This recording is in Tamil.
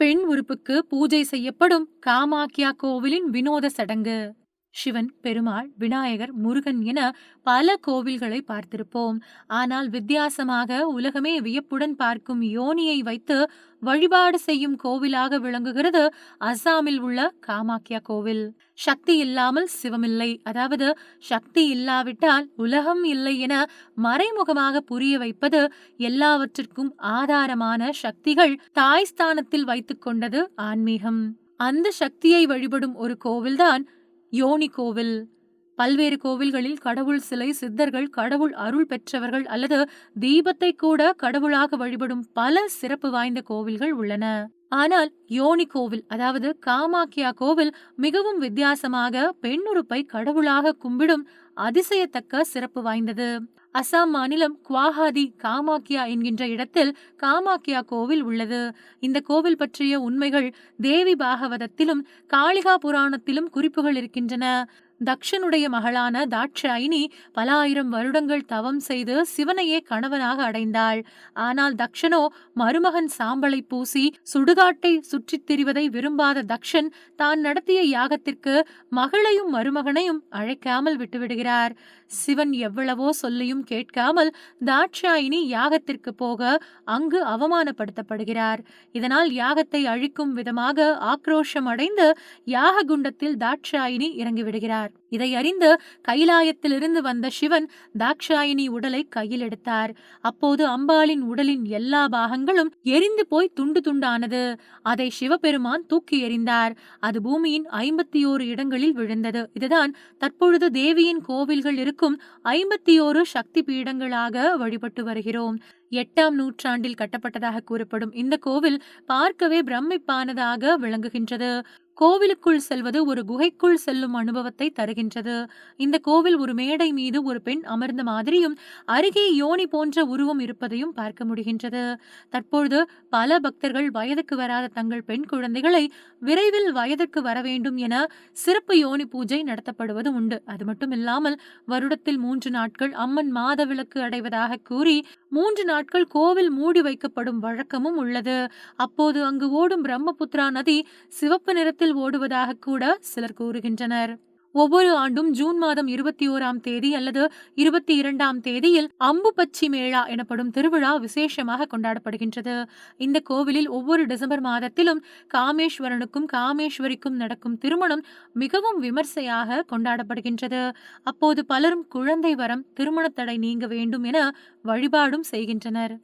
பெண் உறுப்புக்கு பூஜை செய்யப்படும் காமாக்கியா கோவிலின் வினோத சடங்கு. சிவன் பெருமாள் விநாயகர் முருகன் என பல கோவில்களை பார்த்திருப்போம். ஆனால் வித்தியாசமாக உலகமே வியப்புடன் பார்க்கும் யோனியை வைத்து வழிபாடு செய்யும் கோவிலாக விளங்குகிறது அசாமில் உள்ள காமாக்கியா கோவில். சக்தி இல்லாமல் சிவமில்லை. அதாவது சக்தி இல்லாவிட்டால் உலகம் இல்லை என மறைமுகமாக புரிய வைப்பது எல்லாவற்றிற்கும் ஆதாரமான சக்திகள் தாய் ஸ்தானத்தில் வைத்துக் கொண்டது ஆன்மீகம். அந்த சக்தியை வழிபடும் ஒரு கோவில்தான் யோனி கோவில். பல்வேறு கோவில்களில் கடவுள் சிலை சித்தர்கள் கடவுள் அருள் பெற்றவர்கள் அல்லது தீபத்தை கூட கடவுளாக வழிபடும் பல சிறப்பு வாய்ந்த கோவில்கள் உள்ளன. ஆனால் யோனி கோவில் அதாவது காமாக்கியா கோவில் மிகவும் வித்தியாசமாக பெண்ணுறுப்பை கடவுளாக கும்பிடும் அதிசயத்தக்க சிறப்பு வாய்ந்தது. அசாம் மாநிலம் குவாஹாதி காமாக்கியா என்கின்ற இடத்தில் காமாக்கியா கோவில் உள்ளது. இந்த கோவில் பற்றிய உண்மைகள் தேவி பாகவதத்திலும் காளிகா புராணத்திலும் குறிப்புகள் இருக்கின்றன. தக்ஷனுடைய மகளான தாட்சாயினி பல ஆயிரம் வருடங்கள் தவம் செய்து சிவனையே கணவனாக அடைந்தாள். ஆனால் தக்ஷனோ மருமகன் சாம்பலை பூசி சுடுகாட்டை சுற்றித் திரிவதை விரும்பாத தக்ஷன் தான் நடத்திய யாகத்திற்கு மகளையும் மருமகனையும் அழைக்காமல் விட்டுவிடுகிறார். சிவன் எவ்வளவோ சொல்லியும் கேட்காமல் தாட்சாயினி யாகத்திற்கு போக அங்கு அவமானப்படுத்தப்படுகிறார். இதனால் யாகத்தை அழிக்கும் விதமாக ஆக்ரோஷம் அடைந்து யாக குண்டத்தில் தாட்சாயினி இறங்கிவிடுகிறார். இதை அறிந்து கைலாயத்திலிருந்து வந்த சிவன் தாக்ஷாயினி உடலை கையில் எடுத்தார். அப்போது அம்பாளின் உடலின் எல்லா பாகங்களும் எரிந்து போய் துண்டு துண்டானது. அதை சிவபெருமான் தூக்கி எறிந்தார். அது பூமியின் ஐம்பத்தி ஓரு இடங்களில் விழுந்தது. இதுதான் தற்பொழுது தேவியின் கோவில்கள் இருக்கும் ஐம்பத்தி ஓரு சக்தி பீடங்களாக வழிபட்டு வருகிறோம். எட்டாம் நூற்றாண்டில் கட்டப்பட்டதாக கூறப்படும் இந்த கோவில் பார்க்கவே பிரமிப்பானதாக விளங்குகின்றது. கோவிலுக்குள் செல்வது ஒரு குகைக்குள் செல்லும் அனுபவத்தை தருகின்றது. இந்த கோவில் ஒரு மேடை மீது ஒரு பெண் அமர்ந்த மாதிரியும் அருகே யோனி போன்ற உருவம் இருப்பதையும் பார்க்க முடிகின்றது. தற்பொழுது பல பக்தர்கள் வயதுக்கு வராத தங்கள் பெண் குழந்தைகளை விரைவில் வயதுக்கு வர வேண்டும் என சிறப்பு யோனி பூஜை நடத்தப்படுவது உண்டு. அது மட்டும் இல்லாமல் வருடத்தில் மூன்று நாட்கள் அம்மன் மாத விளக்கு அடைவதாக கூறி மூன்று நாட்கள் கோவில் மூடி வைக்கப்படும் வழக்கமும் உள்ளது. அப்போது அங்கு ஓடும் பிரம்மபுத்திரா நதி சிவப்பு நிறத்தில் ஓடுவதாக கூட சிலர் கூறுகின்றனர். ஒவ்வொரு ஆண்டும் ஜூன் மாதம் இருபத்தி ஓராம் தேதி அல்லது இருபத்தி இரண்டாம் தேதியில் அம்பு பச்சி மேளா எனப்படும் திருவிழா விசேஷமாக கொண்டாடப்படுகின்றது. இந்த கோவிலில் ஒவ்வொரு டிசம்பர் மாதத்திலும் காமேஸ்வரனுக்கும் காமேஸ்வரிக்கும் நடக்கும் திருமணம் மிகவும் விமர்சையாக கொண்டாடப்படுகின்றது. அப்போது பலரும் குழந்தை வரம் திருமண தடை நீங்க வேண்டும் என வழிபாடும் செய்கின்றனர்.